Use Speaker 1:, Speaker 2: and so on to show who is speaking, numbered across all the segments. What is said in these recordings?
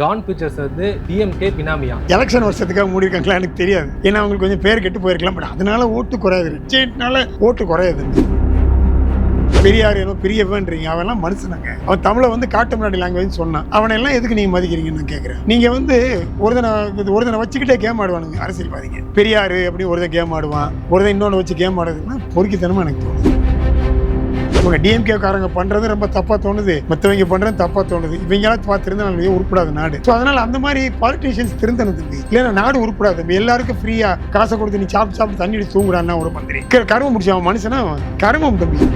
Speaker 1: Don pictures வந்து டிஎம்கே பினாமியா.
Speaker 2: Election வருஷத்துக்காக மூடி இருக்காங்களா எனக்கு தெரியாது. ஏன்னா அவங்களுக்கு கொஞ்சம் பேர் கெட்டு போயிருக்கலாம். பட் அதனால ஓட்டு குறையாது. ரிச்சேட்னால ஓட்டு குறையாது. பெரியார் ஏதோ பெரியவன்றீங்க. அவெல்லாம் மனுஷனாங்க. அவன் தமிழை வந்து காட்டு முன்னாடி லாங்குவேஜ் சொன்னான். அவனை எல்லாம் எதுக்கு நீங்க மதிக்கிறீங்கன்னு நான் கேட்குறேன் நீங்க வந்து ஒருதனை ஒருதனை வச்சுக்கிட்டே கேம் ஆடுவானுங்க. அரசியல்வாதிங்க. பெரியார் அப்படி ஒருத்தன் கேம் ஆடுவான். ஒருத்தன் இன்னொன்று வச்சு கேம் ஆடுறதுன்னா பொறுக்கித்தனமா எனக்கு தோணுது. இவங்க டிஎம்கே காரங்க பண்றது ரொம்ப தப்பா தோணுது. மற்றவங்க பண்றது தப்பா தோணுது. இவங்களாம் பார்த்துருந்தா நம்மளுக்கு உருப்படாத நாடு. ஸோ அதனால அந்த மாதிரி பாலிட்டிஷியன்ஸ் திருந்தனது இல்லைன்னா நாடு உருப்படாது. எல்லாருக்கும் ஃப்ரீயா காசை கொடுத்து நீ சாப்பிட்டு சாப்பிட்டு தண்ணி தூங்குறான்னா ஒரு மந்திரி கருமம் முடிச்சு அவன் மனுஷனா கருமம் தம்பி.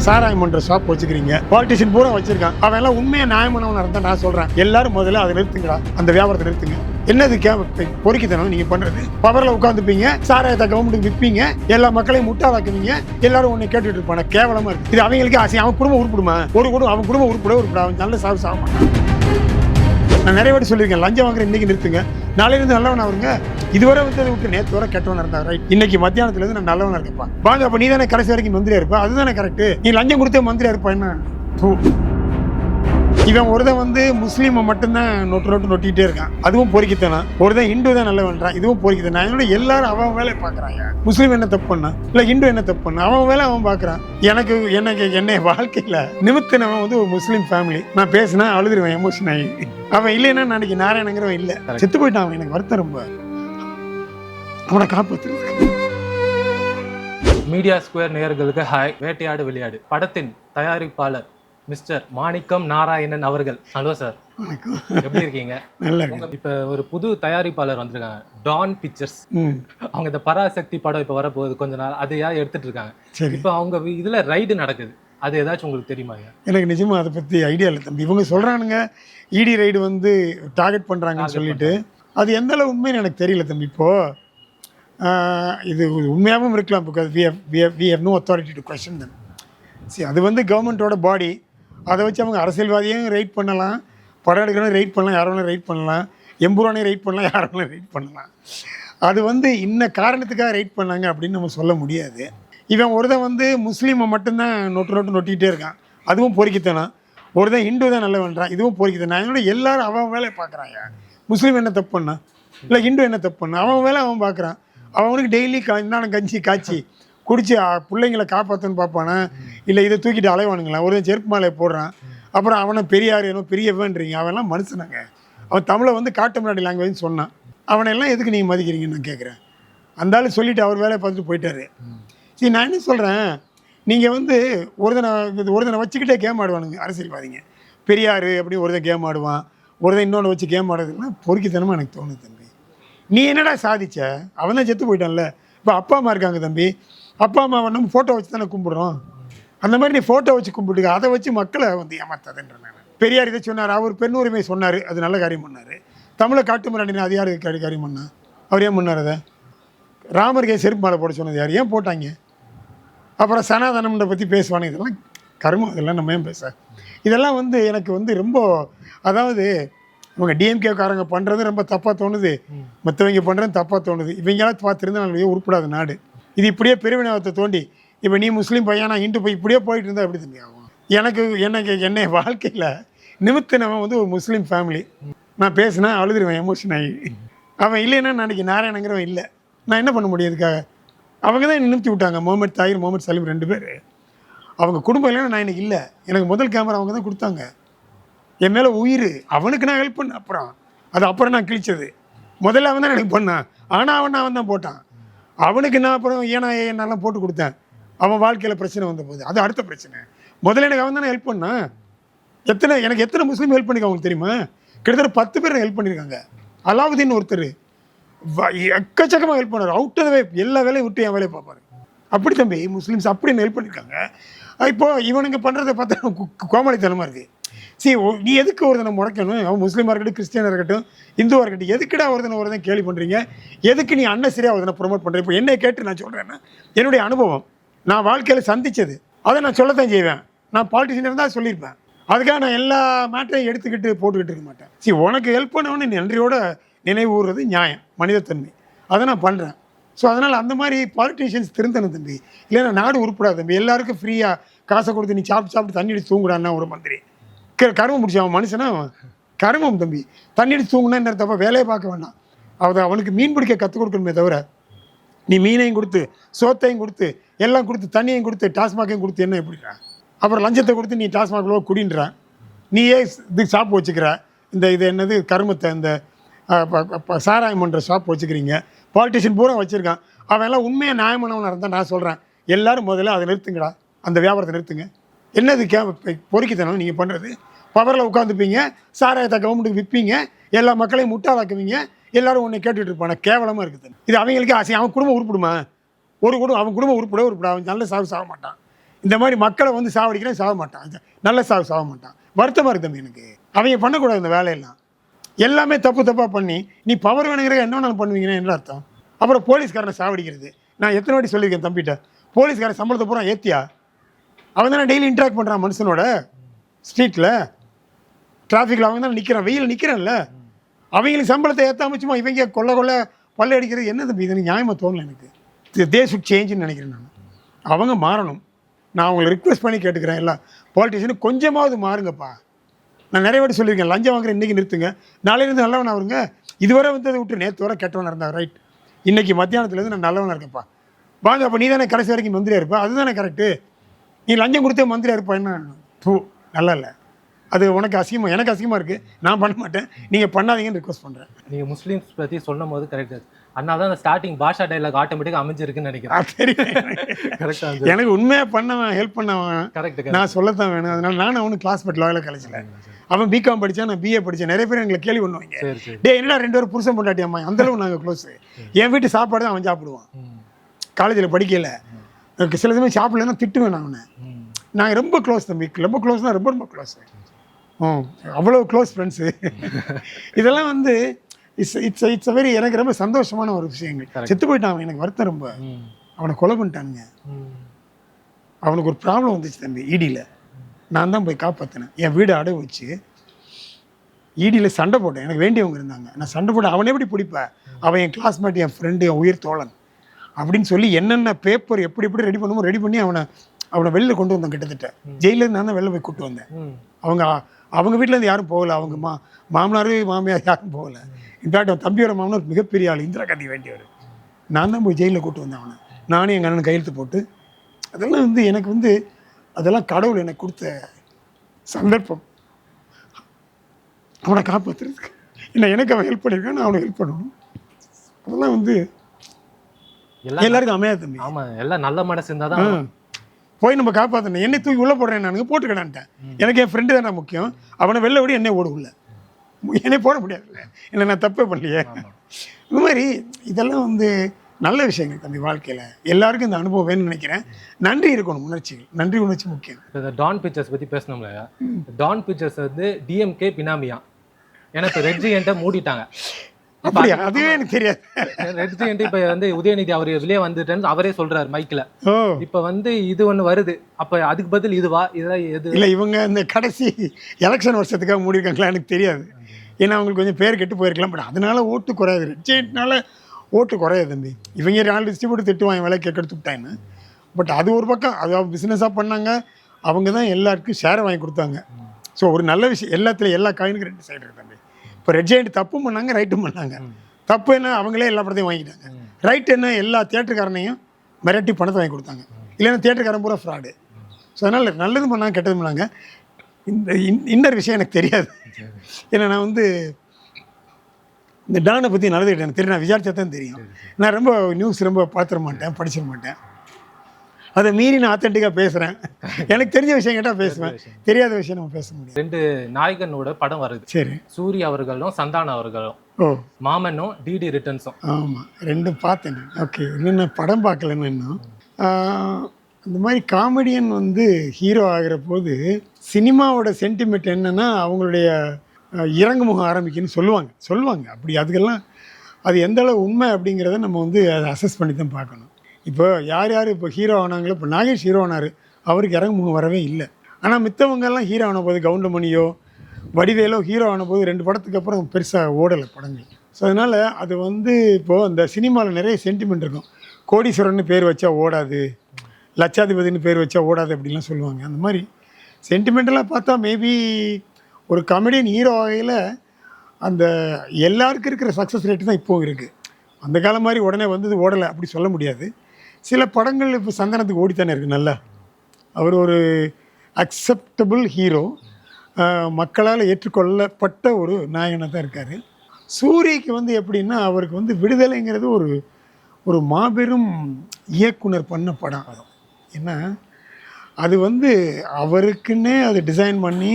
Speaker 2: சாராயம் பண்ற ஷாப் வச்சுக்கிறீங்க. பாலிட்டிஷியன் பூரா வச்சிருக்கான். அவன் எல்லாம் உண்மையா நியாயமானவன் இருந்தா நான் சொல்றேன். எல்லாரும் முதல்ல அதை நிறுத்துங்கடா. அந்த வியாபாரத்தை நிறுத்துங்க. என்னது கே பொறுக்கித்தனம் நீங்க பண்றது? பவர்ல உட்காந்துப்பீங்க சாராயத்தை கவர்மெண்ட்டுக்கு விற்பீங்க எல்லா மக்களையும் முட்டாளாக்குவீங்க எல்லாரும் உன்னை கேட்டுட்டு இருப்பான. கேவலமா இருக்கு. இது அவங்களுக்கு ஆசை. அவன் குடும்பம் உருப்பிடுமா? ஒரு குடும்பம் அவன் குடும்பம் உருப்பிட உருப்பிட அவன் நல்ல சாவு சாக மாட்டான் நான் நிறைய வாட்டி சொல்லியிருக்கேன் லஞ்சம் வாங்குற இன்னைக்கு நிறுத்துங்க. நாளையிலிருந்து நல்லவனா வருங்க இதுவரை வந்து விட்டு நேற்று வர கெட்டவனா இருந்தா ரைட் இன்னைக்கு மத்தியானத்துல இருந்து நான் நல்லவனா இருக்கப்பா வாங்க அப்ப நீ தானே கடைசி வரைக்கும் மந்திரியா இருப்பா? அதுதானே கரெக்ட் நீ லஞ்சம் கொடுத்தே மந்திரியா இருப்பா என்ன? இவன் ஒருத்தன் வந்து முஸ்லீமை மட்டும்தான் நொட்டு நொட்டு நொட்டிக்கிட்டே இருக்கான். அதுவும் பொறுக்கித்தனம் ஒருத்தன் இந்து தான் நல்லவன்றான் இதுவும் பொறுக்கித்தனம் என்னோட எல்லாரும் அவன் வேலையை பார்க்கறாங்க முஸ்லீம் என்ன தப்பு பண்ணா? இல்ல இந்து என்ன தப்பு பண்ணா? அவன் வேலை அவன் பார்க்கறான். எனக்கு எனக்கு என்னை வாழ்க்கையில நிமித்தினவன் வந்து ஒரு முஸ்லீம் ஃபேமிலி நான் பேசினா அழுதுருவேன் எமோஷன் ஆகி. அவன் இல்லைன்னா நாளைக்கு நாராயணங்கிறவன் இல்லை. செத்து போயிட்டான் அவன். எனக்கு வருத்தம் ரொம்ப. அவனை காப்பாத்துறதுக்கு.
Speaker 1: மீடியா ஸ்கொயர் நேயர்களுக்கு ஹாய். வேட்டையாடு விளையாடு. படத்தின் தயாரிப்பாளர் மிஸ்டர் மாணிக்கம் நாராயணன் அவர்கள். Hello sir.
Speaker 2: வணக்கம்.
Speaker 1: எப்படி இருக்கீங்க?
Speaker 2: நல்லா இருக்கு
Speaker 1: இப்ப ஒரு புது தயாரிப்பாளர் வந்திருக்காங்க டான் பிக்சர்ஸ் அவங்க இந்த பராசக்தி படம் இப்ப வரப்போகுது கொஞ்ச நாள் அதையா எடுத்துட்டு இருக்காங்க.
Speaker 2: சரி.
Speaker 1: இப்ப அவங்க இதுல ரைடு நடக்குது. அது ஏதாச்சும் உங்களுக்கு தெரியுமா?
Speaker 2: எனக்கு நிஜமா அதை பற்றி ஐடியா இல்லை தம்பி. இவங்க சொல்கிறானுங்க இடி ரைடு வந்து டார்கெட் பண்ணுறாங்கன்னு சொல்லிட்டு. அது எந்த அளவு உண்மைன்னு எனக்கு தெரியல தம்பி. இப்போது இது உண்மையாகவும் இருக்கலாம் because we have we have we have no authority to question them சரி அது வந்து கவர்மெண்ட்டோட பாடி அதை வச்சு அவங்க அரசியல்வாதியும் ரைட் பண்ணலாம். படம் எடுக்கணும் ரைட் பண்ணலாம். யார் வேணாலும் ரைட் பண்ணலாம். எம்புரானையும் ரைட் பண்ணலாம். யார் வேணாலும் ரைட் பண்ணலாம். அது வந்து இன்ன காரணத்துக்காக ரைட் பண்ணாங்க அப்படின்னு நம்ம சொல்ல முடியாது. இவன் ஒருத்தன் வந்து முஸ்லீமை மட்டும்தான் நொட்டு நொட்டு நொட்டிக்கிட்டே இருக்கான். அதுவும் பொறுக்கித்தனம். ஒருத்தன் இந்து தான் நல்லவன்றான். இதுவும் பொறுக்கித்தனம். என்னோட எல்லாரும் அவன் வேலையை பார்க்குறாங்க. முஸ்லீம் என்ன தப்பு பண்ணான் இல்லை இந்து என்ன தப்பு பண்ணான் அவன் வேலை அவன் பார்க்குறான். அவனுக்கு டெய்லி கா இந்தான கஞ்சி காய்ச்சி. குடிச்சு பிள்ளைங்களை காப்பாற்றுன்னு பார்ப்பானா இல்லை இதை தூக்கிட்டு அலைவானுங்களா ஒரு செருப்பு மாலையை போடுறான். அப்புறம் அவனை பெரியார் ஏனோ பெரியவன்றீங்க. அவன்லாம் மனுஷனாங்க. அவன் தமிழை வந்து காட்டு முன்னாடி லாங்குவேஜ் சொன்னான். அவனை எல்லாம் எதுக்கு நீங்கள் மதிக்கிறீங்கன்னு நான் கேட்குறேன் அந்த ஆளு சொல்லிட்டு அவர் வேலையை பார்த்துட்டு போயிட்டாரு. சரி நான் என்ன சொல்கிறேன் நீங்கள் வந்து ஒருதனை இது வச்சுக்கிட்டே கேம் ஆடுவானுங்க அரசியல்வாதிங்க. பெரியார் அப்படி ஒருத்தன் கேம் ஆடுவான். ஒருத்தன் இன்னொன்று வச்சு கேம் ஆடுறதுன்னா பொறுக்கித்தனமாக எனக்கு தோணுது தம்பி. நீ என்னடா சாதிச்ச? அவன் தான் செத்து போயிட்டான்ல. இப்போ அப்பா அம்மா இருக்காங்க தம்பி. அப்பா அம்மாவை நம்ம ஃபோட்டோ வச்சு தானே கும்பிடுறோம். அந்த மாதிரி நீ ஃபோட்டோ வச்சு கும்பிட்டுக்க. அதை வச்சு மக்களை வந்து ஏமாத்தாதுன்ற நான் பெரியார் இதை சொன்னார் அவர் பெண் உரிமை சொன்னார் அது நல்ல காரியம் பண்ணார். தமிழை காட்டு முன்னாடி அது யார் காரியம் பண்ணா? அவர் ஏன் பண்ணார் அதை? ராமருக்கு செருப்பு மாலை போட சொன்னது யார்? ஏன் போட்டாங்க? அப்புறம் சனாதனம்ன்ற பற்றி பேசுவாங்க இதெல்லாம் கருமம் இதெல்லாம் நம்ம ஏன் பேச? இதெல்லாம் வந்து எனக்கு வந்து ரொம்ப அதாவது இவங்க டிஎம்கே காரங்க பண்ணுறது ரொம்ப தப்பாக தோணுது. மற்றவங்க பண்ணுறது தப்பாக தோணுது. இவங்களாம் பார்த்துருந்தா நம்மளுக்கு உருப்படாத நாடு. இது இப்படியே பெருவினவத்தை தோண்டி இப்போ நீ முஸ்லீம் பையனா இண்டு போய் இப்படியே போயிட்டு இருந்தால் எப்படி தம்பி ஆகும் எனக்கு எனக்கு என்னை வாழ்க்கையில் நிமித்தினவன் வந்து ஒரு முஸ்லீம் ஃபேமிலி நான் பேசினா அழுதுருவேன் எமோஷன் ஆகி. அவன் இல்லைன்னா நாளைக்கு நாராயணங்கிறவன் இல்லை. நான் என்ன பண்ண முடியும் இதுக்காக? அவங்க தான் நிமித்தி விட்டாங்க முகமது தாயிர் முகமது சலீம் ரெண்டு பேர். அவங்க குடும்பம் இல்லைன்னா நான் எனக்கு இல்லை. எனக்கு முதல் கேமரா அவங்க தான் கொடுத்தாங்க. என் மேலே உயிர். அவனுக்கு நான் ஹெல்ப் பண்ணேன். அப்புறம் அது அப்புறம் நான் கிழிச்சது. முதல்ல அவன் தான் எனக்கு பண்ணான் ஆனால் அவன் அவன் தான் போட்டான். அவனுக்கு நான் அப்புறம் ஏன்னா என்னெல்லாம் போட்டு கொடுத்தேன். அவன் வாழ்க்கையில் பிரச்சனை வந்த போது அது அடுத்த பிரச்சனை. முதல்ல எனக்கு அவன் தானே ஹெல்ப் பண்ணான் எத்தனை எனக்கு எத்தனை முஸ்லீம் ஹெல்ப் பண்ணிருக்காங்க அவங்களுக்கு தெரியுமா? கிட்டத்தட்ட பத்து பேர் ஹெல்ப் பண்ணியிருக்காங்க அலாவுதீன் ஒருத்தர். வ- எக்கச்சக்கமாக ஹெல்ப் பண்ணார் அவுட் ஆஃப் வே எல்லா வேலையும் விட்டு என் வேலையை பார்ப்பாரு. அப்படி தம்பி முஸ்லீம்ஸ் அப்படி ஹெல்ப் பண்ணியிருக்காங்க இப்போ இவனுங்க பண்ணுறதை பார்த்தா கோமாளித்தனமாக இருக்குது சரி ஓ- நீ எதுக்கு ஒருத்தனை முறைக்கணும் அவன் முஸ்லீமாக இருக்கட்டும் கிறிஸ்டியனாக இருக்கட்டும் இந்துவாக இருக்கட்டும் எதுக்குடா ஒருத்தனை ஒருத்தன் கேள்வி பண்ணுறீங்க எதுக்கு நீ அன்னசரியாக ஒருத்தனை ப்ரொமோட் பண்ணுற இப்போ என்னை கேட்டு நான் சொல்கிறேன்னா என்னுடைய அனுபவம். நான் வாழ்க்கையில் சந்திச்சது. அதை நான் சொல்லத்தான் செய்வேன். நான் பாலிட்டிஷியன் இருந்தால் சொல்லியிருப்பேன். அதுக்காக நான் எல்லா மேட்டரையும் எடுத்துக்கிட்டு போட்டுக்கிட்டு இருக்க மாட்டேன். சரி உனக்கு ஹெல்ப் பண்ணவனு நன்றியோட நினைவூறுறது நியாயம் மனிதத்தன்மை. அதை நான் பண்ணுறேன் ஸோ அதனால் அந்த மாதிரி பாலிட்டிஷியன்ஸ் திருந்தணும் தம்பி. இல்லைன்னா நாடு உருப்படாது தம்பி. எல்லாருக்கும் ஃப்ரீயாக காசை கொடுத்து நீ சாப்பிட்டு சாப்பிட்டு தண்ணி அடிச்சு தூங்குடான்னா ஒரு மந்திரி கருமம் பிடிச்ச அவன் மனுஷனா? அவன் கருமம் தம்பி. தண்ணி அடிச்சு தூங்குனா என்ன தப்ப வேலையை பார்க்க வேண்டாம். அதை அவனுக்கு மீன் பிடிக்க கற்றுக் கொடுக்கணுமே தவிர நீ மீனையும் கொடுத்து சோத்தையும் கொடுத்து எல்லாம் கொடுத்து தண்ணியையும் கொடுத்து டாஸ்மாகையும் கொடுத்து என்ன எப்படிடா அப்புறம் லஞ்சத்தை கொடுத்து நீ டாஸ்மாகில் குடின்ற. நீயே இது ஷாப் வச்சுக்கிற. இந்த இது என்னது? கருமத்தை இந்த ப- சாராயம் பண்ணுற ஷாப் வச்சுக்கிறீங்க. பாலிட்டிஷியன் பூரா வச்சுருக்கான். அவன் எல்லாம் உண்மையாக நியாயமானவனாக இருந்தால் நான் சொல்கிறேன் எல்லாரும் முதல்ல அதை நிறுத்துங்கடா. அந்த வியாபாரத்தை நிறுத்துங்க. என்னது கே பொறுக்கித்தனம் நீங்கள் பண்ணுறது பவரில் உட்காந்துப்பீங்க சாராயத்தை கவர்மெண்ட்டுக்கு விற்பீங்க எல்லா மக்களையும் முட்டாளாக்குவீங்க எல்லாரும் உன்னை கேட்டுட்டு இருப்பான. கேவலமாக இருக்குது. இது அவங்களுக்கே ஆசை. அவன் குடும்பம் உருப்பிடுமா? ஒரு குடும்பம் அவன் குடும்பம் உருப்பிட உருப்பிட அவன் நல்ல சாவு சாக மாட்டான். இந்த மாதிரி மக்களை வந்து சாவடிக்கிறேன் சாக மாட்டான். நல்ல சாவு சாக மாட்டான். வருத்தமாக இருக்குது தம்பி எனக்கு. அவங்க பண்ணக்கூடாது இந்த வேலையெல்லாம். எல்லாமே தப்பு தப்பாக பண்ணி நீ பவர் வேணுங்கிற என்ன வேணாலும் பண்ணுவீங்கன்னா என்ன அர்த்தம்? அப்புறம் போலீஸ்காரனை சாவடிக்கிறது. நான் எத்தனை வாட்டி சொல்லியிருக்கேன் தம்பிட்ட? போலீஸ்காரன் சம்பளத்தை பூரா ஏத்தியா? அவன் தானே டெய்லி இன்ட்ராக்ட் பண்ணுறான் மனுஷனோட ஸ்ட்ரீட்டில் டிராஃபிக்கில் அவங்க தான் நிற்கிறான் வெயில் நிற்கிறான்ல அவங்களுக்கு சம்பளத்தை ஏற்றாம சும்மா இவங்க கொள்ள கொள்ள பல்ல அடிக்கிறது என்ன தம்பி இது நியாயமாக தோணல எனக்கு. தே சுட் சேஞ்சுன்னு நினைக்கிறேன் நான். அவங்க மாறணும். நான் அவங்களை ரிக்வெஸ்ட் பண்ணி கேட்டுக்கிறேன். எல்லாம் பாலிட்டிஷியனு கொஞ்சமாவது மாறுங்கப்பா. நான் நிறைய வாட்டி சொல்லியிருக்கேன். லஞ்சம் வாங்குற இன்றைக்கி நிறுத்துங்க. நாளையிலேருந்து நல்லவன் அவருங்க இதுவரை வந்ததை விட்டு நேற்று வர கெட்டவனாக இருந்தா ரைட் இன்றைக்கி மத்தியானத்துலேருந்து நான் நல்லவனாக இருக்கேன்ப்பா. வாங்க அப்போ நீ தானே கடைசி வரைக்கும் மந்திரியாக இருப்பா? அதுதானே கரெக்டு நீ லஞ்சம் கொடுத்தே மந்திரியா இருப்பா என்ன பூ நல்லா இல்லை. அது உனக்கு அசிங்கமாக எனக்கு அசிங்கமாக இருக்குது நான் பண்ண மாட்டேன். நீங்கள் பண்ணாதீங்கன்னு ரிக்வஸ்ட் பண்ணுறேன்
Speaker 1: நீங்க முஸ்லீம்ஸ் பத்தி சொல்லும் போது கரெக்ட் அதனால தான் அந்த ஸ்டார்டிங் பாஷா டைலாக் ஆட்டோமேட்டிக்கா அமைஞ்சிருக்குன்னு நினைக்கிறேன். கரெக்டா
Speaker 2: எனக்கு உண்மையாக பண்ணவன் ஹெல்ப் பண்ணவன்
Speaker 1: கரெக்ட்
Speaker 2: நான் சொல்லத்தான் வேணும். அதனால நான் அவனுக்கு கிளாஸ் பட் லாயில் காலேஜில் அவன் பிகாம் படித்தான் நான் பிஏ படித்தேன் நிறைய பேர் எங்களை கேள்வி பண்ணுவாங்க.
Speaker 1: சரி சரி.
Speaker 2: டே என்னடா ரெண்டு பேரும் புருஷன் பொண்டாட்டி அம்மா? அந்த அளவு நாங்கள் க்ளோஸ் என் வீட்டு சாப்பாடு தான் அவன் சாப்பிடுவான். காலேஜில் படிக்கல. சில சமயம் சாப்பிடலன்னா திட்டுவேன் நான் அவனை. நான் ரொம்ப க்ளோஸ் தம்பி. ரொம்ப க்ளோஸ்னா ரொம்ப ரொம்ப க்ளோஸ் ம் அவ்வளோ க்ளோஸ் ஃப்ரெண்ட்ஸு இதெல்லாம் வந்து இட்ஸ் இட்ஸ் இட்ஸ் வெரி எனக்கு ரொம்ப சந்தோஷமான ஒரு விஷயங்கள். செத்து போயிட்டான் அவன். எனக்கு வருத்தம் ரொம்ப. அவனை கொலை பண்ணிட்டானுங்க. அவனுக்கு ஒரு ப்ராப்ளம் வந்துச்சு தம்பி இடியில் நான் தான் போய் காப்பாற்றினேன் என் வீடு அடகு வச்சு இடியில் சண்டை போட்டேன். எனக்கு வேண்டியவங்க இருந்தாங்க. நான் சண்டை போட்டேன் அவனை எப்படி பிடிப்பேன் அவன் என் கிளாஸ்மேட் என் ஃப்ரெண்டு என் உயிர் தோழன். அப்படின்னு சொல்லி என்னென்ன பேப்பர் எப்படி எப்படி ரெடி பண்ணுமோ ரெடி பண்ணி அவனை அவனை வெளில கொண்டு வந்தேன் கிட்டத்தட்ட. ஜெயிலேருந்து நான் தான் வெளில போய் கூட்டு வந்தேன். அவங்க அவங்க வீட்டிலேருந்து யாரும் போகல. அவங்க மா மாமனார் மாமியார் யாரும் போகல. இன்ஃபேக்ட் அவன் தம்பியோட மாமனார் மிகப்பெரிய ஆள் இந்திரா காந்தி வேண்டியவர். நான் தான் போய் ஜெயிலில் கூட்டு வந்தேன் அவனை. நானும் எங்கள் அண்ணன் கையெழுத்து போட்டு அதெல்லாம் வந்து எனக்கு வந்து அதெல்லாம் கடவுள் எனக்கு கொடுத்த சந்தர்ப்பம். அவனை காப்பாற்றுறதுக்கு என்ன எனக்கு அவன் ஹெல்ப் பண்ணியிருக்கான்? நான் அவனுக்கு ஹெல்ப் பண்ணணும். அதெல்லாம் வந்து எல்லாருக்கும் அமையாது தம்பி.
Speaker 1: ஆமா எல்லாம் நல்ல மனசு இருந்தாதான்
Speaker 2: ஆ. போய் நம்ம காப்பாற்றணும் என்னை தூக்கி உள்ளே போடுறேன் நானுங்க போட்டுக்கடான்ட்டேன் எனக்கு என் ஃப்ரெண்டு தானே முக்கியம். அவனை வெளில விட என்னை ஓட உள்ள. என்னை போட முடியாதுல்ல என்ன நான் தப்பே பண்ணலையே. இந்த மாதிரி இதெல்லாம் வந்து நல்ல விஷயங்கள் தம்பி வாழ்க்கையில். எல்லாருக்கும் இந்த அனுபவம் வேணும்னு நினைக்கிறேன். நன்றி இருக்கணும் உணர்ச்சிகள். நன்றி உணர்ச்சி முக்கியம்.
Speaker 1: இந்த டான் பிக்சர்ஸ் பத்தி பேசணும்ல டான் பிக்சர்ஸ் வந்து டிஎம்கே பினாமியா. ஏன்னா இப்ப ரெட் ஜியன்ட்ட மூடிட்டாங்க.
Speaker 2: அப்படியா? அதுவே எனக்கு தெரியாது.
Speaker 1: ரெட் ஜியன்ட் இப்ப வந்து உதயநிதி அவர் வெளியே வந்துட்டேன்னு அவரே சொல்றாரு மைக்ல இப்ப வந்து இது ஒண்ணு வருது. அப்ப அதுக்கு பதில் இதுவா? இதெல்லாம் எது?
Speaker 2: இல்லை இவங்க இந்த கடைசி எலெக்ஷன் வருஷத்துக்காக மூடிருக்காங்களா எனக்கு தெரியாது. ஏன்னா அவங்களுக்கு கொஞ்சம் பேர் கெட்டு போயிருக்கலாம். பட் அதனால ஓட்டு குறையாது. ரெட்ஜெயிட்னால ஓட்டு குறையாது தம்பி. இவங்க நாலு டிஸ்ட்ரிபியூட்டர் திட்டுவாங்க விலை கேட்கறது விட்டாங்க பட் அது ஒரு பக்கம். அது பிஸ்னஸாக பண்ணாங்க. அவங்க தான் எல்லாருக்கும் ஷேரை வாங்கி கொடுத்தாங்க. ஸோ ஒரு நல்ல விஷயம் எல்லாத்துலையும் எல்லா காயினுக்கும் ரெண்டு சைடு இருக்கு தம்பி. இப்போ ரெட் ஜெயிண்ட் தப்பும் பண்ணாங்க ரைட்டும் பண்ணாங்க. தப்பு என்ன அவங்களே எல்லா படத்தையும் வாங்கிட்டாங்க. ரைட் என்ன எல்லா தியேட்டருக்காரனையும் மிரட்டி பணத்தை வாங்கி கொடுத்தாங்க. இல்லைன்னா தியேட்டருக்காரன் பூரா ஃப்ராடு ஸோ அதனால் நல்லதும் பண்ணாங்க கெட்டதும் பண்ணாங்க. இந்த இன்- இன்னொரு விஷயம் எனக்கு தெரியாது. ஏன்னா நான் வந்து இந்த டானை பற்றி நல்லது எனக்கு தெரியும் நான் விசாரிச்சா தான் தெரியும் நான் ரொம்ப நியூஸ் ரொம்ப பார்த்துட மாட்டேன் படிச்சிட மாட்டேன். அதை மீறி நான் ஆத்தென்டிக்காக பேசுகிறேன் எனக்கு தெரிஞ்ச விஷயம் கேட்டால் பேசுவேன். தெரியாத விஷயம் நம்ம பேச முடியும்
Speaker 1: ரெண்டு நாயகனோட படம் வருது.
Speaker 2: சரி.
Speaker 1: சூர்யா அவர்களும் சந்தானம் அவர்களும்.
Speaker 2: ஓ.
Speaker 1: மாமனும் டிடி ரிட்டர்ன்ஸும்
Speaker 2: ஆமாம் ரெண்டும் பார்த்தேன். ஓகே. இன்னும் நான் படம் பார்க்கலன்னு இன்னும். இந்த மாதிரி காமெடியன் வந்து ஹீரோ ஆகிற போது சினிமாவோட சென்டிமெண்ட் என்னன்னா அவங்களுடைய ஆஹ், இறங்குமுகம் ஆரம்பிக்குன்னு சொல்லுவாங்க. சொல்லுவாங்க. அப்படி அதுக்கெல்லாம் அது எந்த அளவு உண்மை அப்படிங்கிறத நம்ம வந்து அதை அசஸ் பண்ணி தான் பார்க்கணும். இப்போ யார் யார் இப்போ ஹீரோ ஆனாங்களோ இப்போ நாகேஷ் ஹீரோ ஆனார். அவருக்கு இறங்குமுகம் வரவே இல்லை. ஆனால் மித்தவங்கெல்லாம் ஹீரோ ஆன போது கவுண்டமணியோ வடிவேலோ ஹீரோ ஆன போது ரெண்டு படத்துக்கு அப்புறம் பெருசாக ஓடலை படங்கள். ஸோ அதனால் அது வந்து இப்போது அந்த சினிமாவில் நிறைய சென்டிமெண்ட் இருக்கும். கோடீஸ்வரன் பேர் வச்சா ஓடாது லட்சாதிபதினு பேர் வச்சா ஓடாது அப்படின்லாம் சொல்லுவாங்க. அந்த மாதிரி சென்டிமெண்டெல்லாம் பார்த்தா மேபி ஒரு கமெடியன் ஹீரோ வகையில் அந்த எல்லாருக்கும் இருக்கிற சக்ஸஸ் ரேட்டு தான் இப்போவும் இருக்குது அந்த காலம் மாதிரி உடனே வந்தது ஓடலை அப்படி சொல்ல முடியாது. சில படங்கள் இப்போ சந்தனத்துக்கு ஓடித்தானே இருக்குது நல்லா. அவர் ஒரு அக்செப்டபுள் ஹீரோ மக்களால் ஏற்றுக்கொள்ளப்பட்ட ஒரு நாயகனாக தான் இருக்கார். சூரியக்கு வந்து எப்படின்னா அவருக்கு வந்து விடுதலைங்கிறது ஒரு ஒரு மாபெரும் இயக்குனர் பண்ண படம். அது ஏன்னா அது வந்து அவருக்குன்னே அது டிசைன் பண்ணி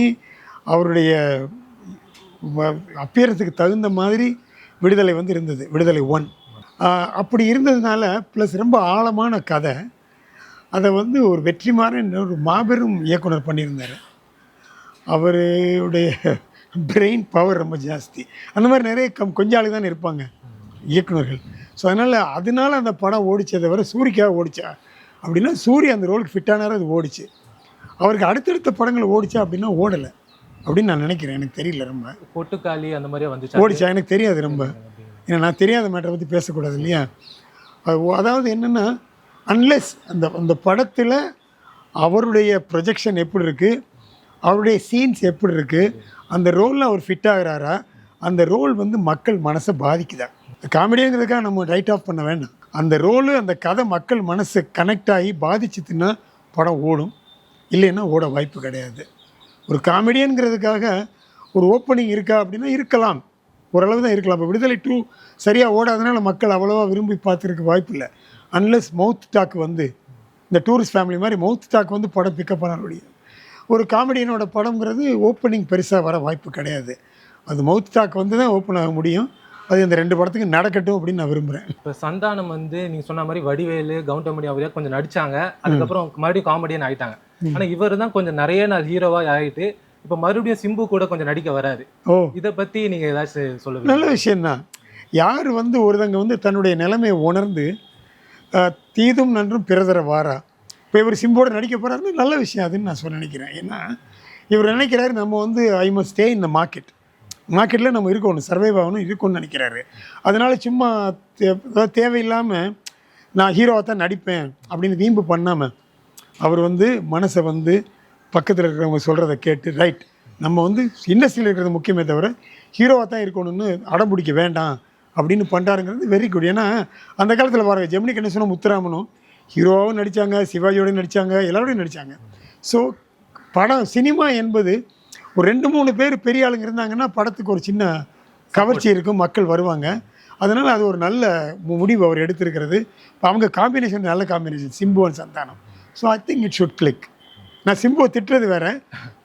Speaker 2: அவருடைய அப்பியரத்துக்கு தகுந்த மாதிரி விடுதலை வந்து இருந்தது. விடுதலை ஒன் அப்படி இருந்ததுனால ப்ளஸ் ரொம்ப ஆழமான கதை. அதை வந்து ஒரு வெற்றிமாறன் ஒரு மாபெரும் இயக்குனர் பண்ணியிருந்தார். அவருடைய பிரெயின் பவர் ரொம்ப ஜாஸ்தி. அந்த மாதிரி நிறைய கம் கொஞ்ச ஆளு தானே இருப்பாங்க இயக்குனர்கள். ஸோ அதனால் அதனால அந்த படம் ஓடிச்சே தவிர சூரிக்காக ஓடிச்சா அப்படின்னா சூரிய அந்த ரோலுக்கு ஃபிட்டானார் அது ஓடிச்சு. அவருக்கு அடுத்தடுத்த படங்கள் ஓடிச்சா அப்படின்னா ஓடலை அப்படின்னு நான் நினைக்கிறேன். எனக்கு தெரியல ரொம்ப.
Speaker 1: பொட்டுக்காளி அந்த மாதிரியே வந்துச்சு
Speaker 2: ஓடிச்சா? எனக்கு தெரியாது ரொம்ப. ஏன்னா நான் தெரியாத மேட்டரை பற்றி பேசக்கூடாது இல்லையா? அது ஓ- அதாவது என்னென்னா அன்லெஸ் அந்த அந்த படத்தில் அவருடைய ப்ரொஜெக்ஷன் எப்படி இருக்குது அவருடைய சீன்ஸ் எப்படி இருக்குது அந்த ரோலில் அவர் ஃபிட் ஆகிறாரா அந்த ரோல் வந்து மக்கள் மனசை பாதிக்குதா? காமெடிங்கிறதுக்காக நம்ம ரைட் ஆஃப் பண்ண வேண்டாம். அந்த ரோலு அந்த கதை மக்கள் மனசு கனெக்ட் ஆகி பாதிச்சுதுன்னா படம் ஓடும். இல்லைன்னா ஓட வாய்ப்பு கிடையாது. ஒரு காமெடியனுங்கிறதுக்காக ஒரு ஓப்பனிங் இருக்கா அப்படின்னா இருக்கலாம். ஓரளவு தான் இருக்கலாம். இப்போ விடுதலை டூ சரியாக ஓடாதனால மக்கள் அவ்வளோவா விரும்பி பார்த்துருக்க வாய்ப்பு இல்லை. அன்லெஸ் மவுத் டாக் வந்து இந்த டூரிஸ்ட் ஃபேமிலி மாதிரி மவுத் டாக் வந்து படம் பிக்கப் பண்ண முடியும். ஒரு காமெடியனோட படம்ங்கிறது ஓப்பனிங் பெருசாக வர வாய்ப்பு கிடையாது. அது மவுத் டாக் வந்து தான் ஓப்பன் ஆக முடியும். அது இந்த ரெண்டு படத்துக்கு நடக்கட்டும் அப்படின்னு நான் விரும்புகிறேன்
Speaker 1: இப்போ சந்தானம் வந்து நீங்க சொன்ன மாதிரி வடிவேலு கவுண்டமணி அவரே கொஞ்சம் நடிச்சாங்க. அதுக்கப்புறம் மறுபடியும் காமெடியன் ஆயிட்டாங்க. ஆனா இவர் தான் கொஞ்சம் நிறைய நாள் ஹீரோவா ஆயிட்டு இப்போ மறுபடியும் சிம்பு கூட கொஞ்சம் நடிக்க வராரு.
Speaker 2: ஓ.
Speaker 1: இதை பத்தி நீங்க ஏதாச்சும் சொல்லுவீங்க.
Speaker 2: நல்ல விஷயந்தான் யார் வந்து ஒருத்தங்க வந்து தன்னுடைய நிலைமையை உணர்ந்து தீதும் நன்றும் பிறதர வாரா? இப்போ இவர் சிம்போட நடிக்க போகிறாருன்னா நல்ல விஷயம் அதுன்னு நான் சொல்ல நினைக்கிறேன். ஏன்னா இவர் நினைக்கிறாரு நம்ம வந்து I must stay in the market மார்க்கெட்டில் நம்ம இருக்கணும் சர்வைவ் ஆகணும் இருக்கணும்னு நினைக்கிறாரு. அதனால சும்மா தே- அதாவது தேவையில்லாமல் நான் ஹீரோவாக தான் நடிப்பேன் அப்படின்னு வீம்பு பண்ணாமல் அவர் வந்து மனசை வந்து பக்கத்தில் இருக்கிறவங்க சொல்கிறத கேட்டு ரைட் நம்ம வந்து இண்டஸ்ட்ரியில் இருக்கிறது முக்கியமே தவிர ஹீரோவாக தான் இருக்கணும்னு அடம் பிடிக்க வேண்டாம் அப்படின்னு பண்ணுறாருங்கிறது வெரி குட் ஏன்னா அந்த காலத்தில் பாருங்க ஜெமினி கணேசனும் முத்துராமனும் ஹீரோவாகவும் நடித்தாங்க சிவாஜியோடய நடித்தாங்க எல்லாரோடையும் நடித்தாங்க ஸோ படம் சினிமா என்பது ஒரு ரெண்டு மூணு பேர் பெரிய ஆளுங்க இருந்தாங்கன்னா படத்துக்கு ஒரு சின்ன கவர்ச்சி இருக்கும் மக்கள் வருவாங்க. அதனால் அது ஒரு நல்ல மு- முடிவு அவர் எடுத்திருக்கிறது. அவங்க காம்பினேஷன் நல்ல combination Simbu and Santhanam. So I think it should click நான் சிம்புவை திட்டுறது வேற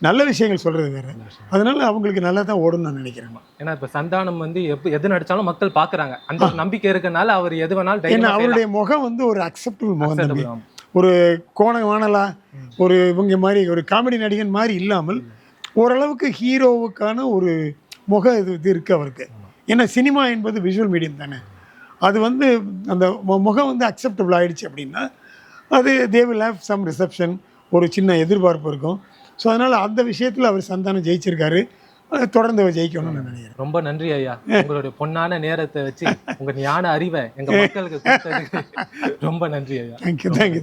Speaker 2: நல்ல விஷயங்கள் சொல்கிறது வேற. அதனால அவங்களுக்கு நல்லா தான் ஓடும்னு நான் நினைக்கிறேன்.
Speaker 1: ஏன்னா இப்ப சந்தானம் வந்து எப்ப எது நடிச்சாலும் மக்கள் பாக்குறாங்க. அந்த நம்பிக்கை இருக்கனால அவர் எது வேணாலும்
Speaker 2: ஏன்னா. அவருடைய முகம் வந்து ஒரு அக்செப்டபிள் முகம் தம்பி. ஒரு கோண வானலா ஒரு இவங்க மாதிரி ஒரு காமெடி நடிகன் மாதிரி இல்லாமல் ஓரளவுக்கு ஹீரோவுக்கான ஒரு முக இது இது இருக்குது அவருக்கு. ஏன்னா சினிமா என்பது விஷுவல் மீடியம் தானே. அது வந்து அந்த முகம் வந்து அக்செப்டபிள் ஆயிடுச்சு அப்படின்னா அது they will have some reception ஒரு சின்ன எதிர்பார்ப்பு இருக்கும். ஸோ அதனால் அந்த விஷயத்தில் அவர் சந்தானம் ஜெயிச்சிருக்காரு. தொடர்ந்து ஜெயிக்கணும்னு நான் நினைக்கிறேன்.
Speaker 1: ரொம்ப நன்றி ஐயா. உங்களுடைய பொன்னான நேரத்தை வச்சு உங்க ஞான அறிவை எங்க மக்களுக்கு ரொம்ப நன்றி ஐயா.
Speaker 2: Thank you thank you